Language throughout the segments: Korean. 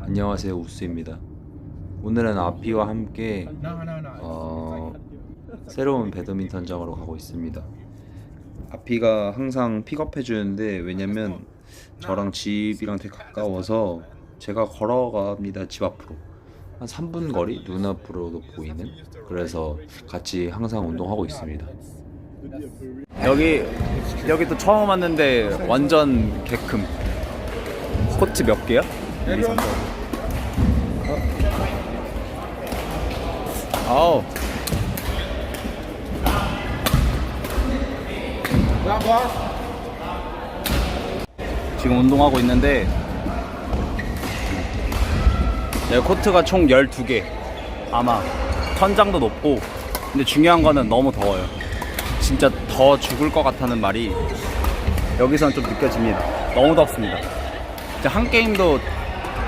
안녕하세요 우스입니다. 오늘은 아피와 함께. 어, 새로운 배드민턴장으로 가고 있습니다. 아피가 항상 픽업해 주는데 왜냐면 저랑 집이랑 되게 가까워서 제가 걸어갑니다 집 앞으로 한 3분 거리 눈앞으로도 보이는 그래서 같이 항상 운동하고 있습니다. 여기 여기 또 처음 왔는데 완전 개큼 코트 몇 개야? 1, 2, 3, 4 아우 지금 운동하고 있는데 내 코트가 총 12개. 아마 천장도 높고. 근데 중요한 거는 너무 더워요. 진짜 더 죽을 것 같다는 말이 여기서는 좀 느껴집니다. 너무 덥습니다. 한 게임도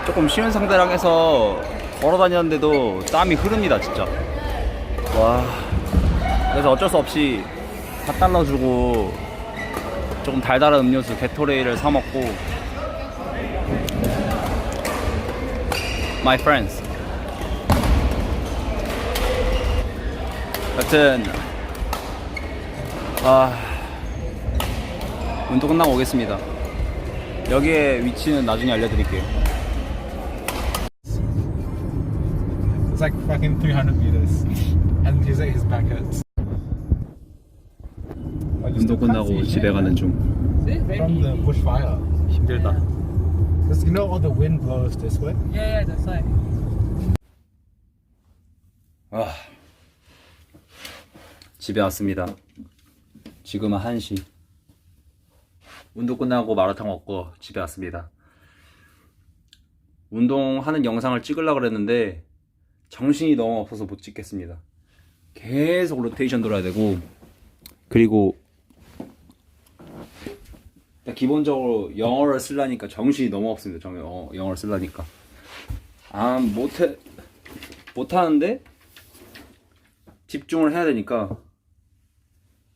조금 쉬운 상대랑 해서 걸어 다녔는데도 땀이 흐릅니다, 진짜. 와. 그래서 어쩔 수 없이 4달러 주고 조금 달달한 음료수 게토레이를 사 먹고 My friends. 여튼 아 운동 끝나고 오겠습니다. 여기에 위치는 나중에 알려드릴게요. Like fucking 300 meters. And he's like, his back hurts. 운동 끝나고 집에 가는 중. From the bushfire. 힘들다. Because you know all the wind blows this way? Yeah, yeah, that's right. 아 집에 왔습니다. 지금은 1시. 운동 끝나고 마라탕 먹고 집에 왔습니다. 운동하는 영상을 찍으려고 그랬는데 정신이 너무 없어서 못 찍겠습니다. 계속 로테이션 돌아야 되고 그리고 기본적으로 영어를 쓰려니까 정신이 너무 없습니다. 정, 어, 영어를 쓰려니까 아 못해 못하는데 집중을 해야 되니까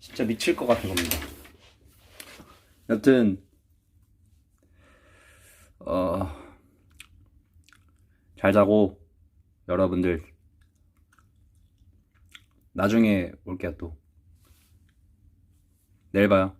진짜 미칠 것 같은 겁니다. 여튼 어, 잘 자고 여러분들 나중에 올게요 또 내일 봐요.